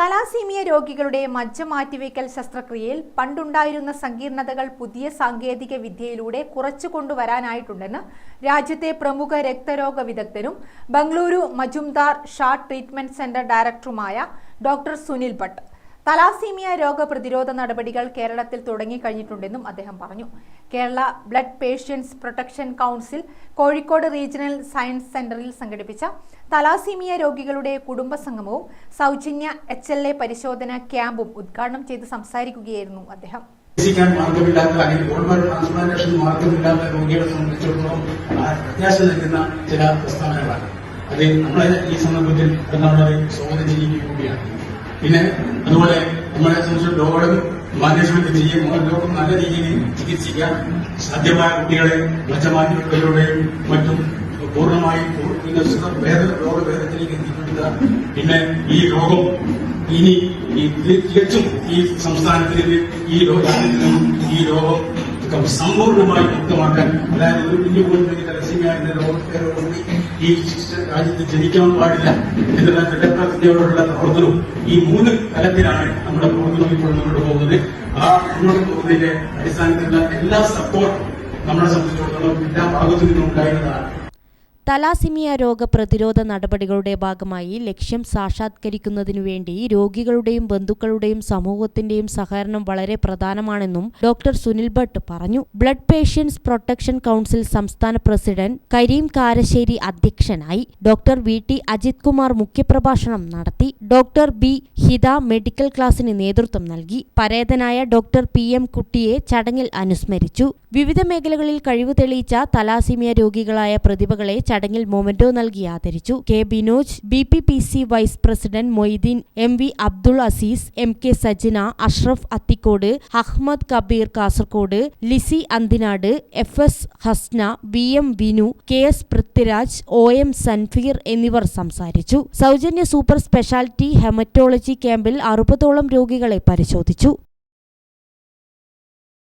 Thalassaemia രോഗികളുടെ മജ്ജ മാറ്റിവെക്കൽ ശസ്ത്രക്രിയയിൽ പണ്ടുണ്ടായിരുന്ന സങ്കീർണതകൾ പുതിയ സാങ്കേതിക വിദ്യയിലൂടെ കുറച്ചു കൊണ്ടുവരാനായിട്ടുണ്ടെന്ന് രാജ്യത്തെ പ്രമുഖ രക്തരോഗ വിദഗ്ധനും ബംഗളൂരു മജുംദാർ ഷാ ട്രീറ്റ്മെന്റ് സെന്റർ ഡയറക്ടറുമായ ഡോക്ടർ സുനിൽ ഭട്ട്. തലാസീമിയ രോഗപ്രതിരോധ നടപടികൾ കേരളത്തിൽ തുടങ്ങിക്കഴിഞ്ഞിട്ടുണ്ടെന്നും അദ്ദേഹം പറഞ്ഞു. Kerala blood patients protection council Kozhikode regional science സെന്ററിൽ സംഘടിപ്പിച്ച തലാസീമിയ രോഗികളുടെ കുടുംബസംഗമവും സൗജന്യ എച്ച് എൽ എ പരിശോധന ക്യാമ്പും ഉദ്ഘാടനം ചെയ്ത് സംസാരിക്കുകയായിരുന്നു അദ്ദേഹം. ചികിത്സിക്കാൻ മാർഗമില്ലാത്ത അല്ലെങ്കിൽ ബോൾബാർ ട്രാൻസ്പ്ലാന്റേഷൻ മാർഗമില്ലാത്ത രോഗികളെ സംബന്ധിച്ചിടത്തോളം പ്രത്യാശ നൽകുന്ന ചില പ്രസ്താവനകളാണ്. അത് നമ്മളെ ഈ സന്ദർഭത്തിൽ നമ്മളെ സ്വാഗതം ചെയ്യുകയാണ് പിന്നെ അതുപോലെ നമ്മളെ സംബന്ധിച്ച് രോഗം മാനേജ്മെന്റ് ചെയ്യും രോഗം നല്ല രീതിയിൽ ചികിത്സിക്കാൻ സാധ്യമായ കുട്ടികളെ മച്ചമാറ്റിയുള്ളവരുടെയും മറ്റും പൂർണമായി ഭേദ രോഗഭേദത്തിലേക്ക് എത്തിപ്പെടുക പിന്നെ ഈ രോഗം ഇനി ഈ തികച്ചും ഈ സംസ്ഥാനത്തിലേക്ക് ഈ രോഗം ഈ രോഗം സമ്പൂർണമായി മുക്തമാക്കാൻ. അതായത് ഒരു കുഞ്ഞു പോലും തലസീമിയ എന്ന രോഗത്തെ രോഗം ഈ രാജ്യത്ത് ജനിക്കാൻ പാടില്ല. എന്നുള്ള ദൃഢപ്രതിജ്ഞയോടുള്ള പ്രവർത്തനവും ഈ മൂന്ന് തലത്തിലാണ് നമ്മുടെ പ്രവർത്തനം ഇപ്പോൾ മുന്നോട്ട് പോകുന്നത്. ആ മുന്നോട്ട് പോകുന്നതിന്റെ അടിസ്ഥാനത്തിലുള്ള എല്ലാ സപ്പോർട്ടും നമ്മളെ സംബന്ധിച്ചിടത്തോളം എല്ലാ ഭാഗത്തു നിന്നും ഉണ്ടായിരുന്നതാണ്. തലാസിമിയ രോഗപ്രതിരോധ നടപടികളുടെ ഭാഗമായി ലക്ഷ്യം സാക്ഷാത്കരിക്കുന്നതിനു വേണ്ടി രോഗികളുടെയും ബന്ധുക്കളുടെയും സമൂഹത്തിന്റെയും സഹകരണം വളരെ പ്രധാനമാണെന്നും ഡോക്ടർ സുനിൽ ഭട്ട് പറഞ്ഞു. ബ്ലഡ് പേഷ്യൻസ് പ്രൊട്ടക്ഷൻ കൗൺസിൽ സംസ്ഥാന പ്രസിഡന്റ് കരീം കാരശ്ശേരി അധ്യക്ഷനായി doctor V T Ajith Kumar മുഖ്യപ്രഭാഷണം നടത്തി. ഡോക്ടർ ബി ഹിത മെഡിക്കൽ ക്ലാസിന് നേതൃത്വം നൽകി പരേതനായ ഡോക്ടർ പി എം കുട്ടിയെ ചടങ്ങിൽ അനുസ്മരിച്ചു. വിവിധ മേഖലകളിൽ കഴിവ് തെളിയിച്ച തലാസിമിയ രോഗികളായ പ്രതിഭകളെ ചടങ്ങിൽ മൊമെന്റോ നൽകി ആദരിച്ചു. K Binoj B P P C vice president Moideen M V Abdul Azeez M K Sajna Ashraf Athikkode Ahmed Kabeer Kasaragod Lissy Anthinad F S Hasna V M Vinu K S Prithviraj O M Sanfeer എന്നിവർ സംസാരിച്ചു. സൗജന്യ super speciality haematology ക്യാമ്പിൽ അറുപതോളം രോഗികളെ പരിശോധിച്ചു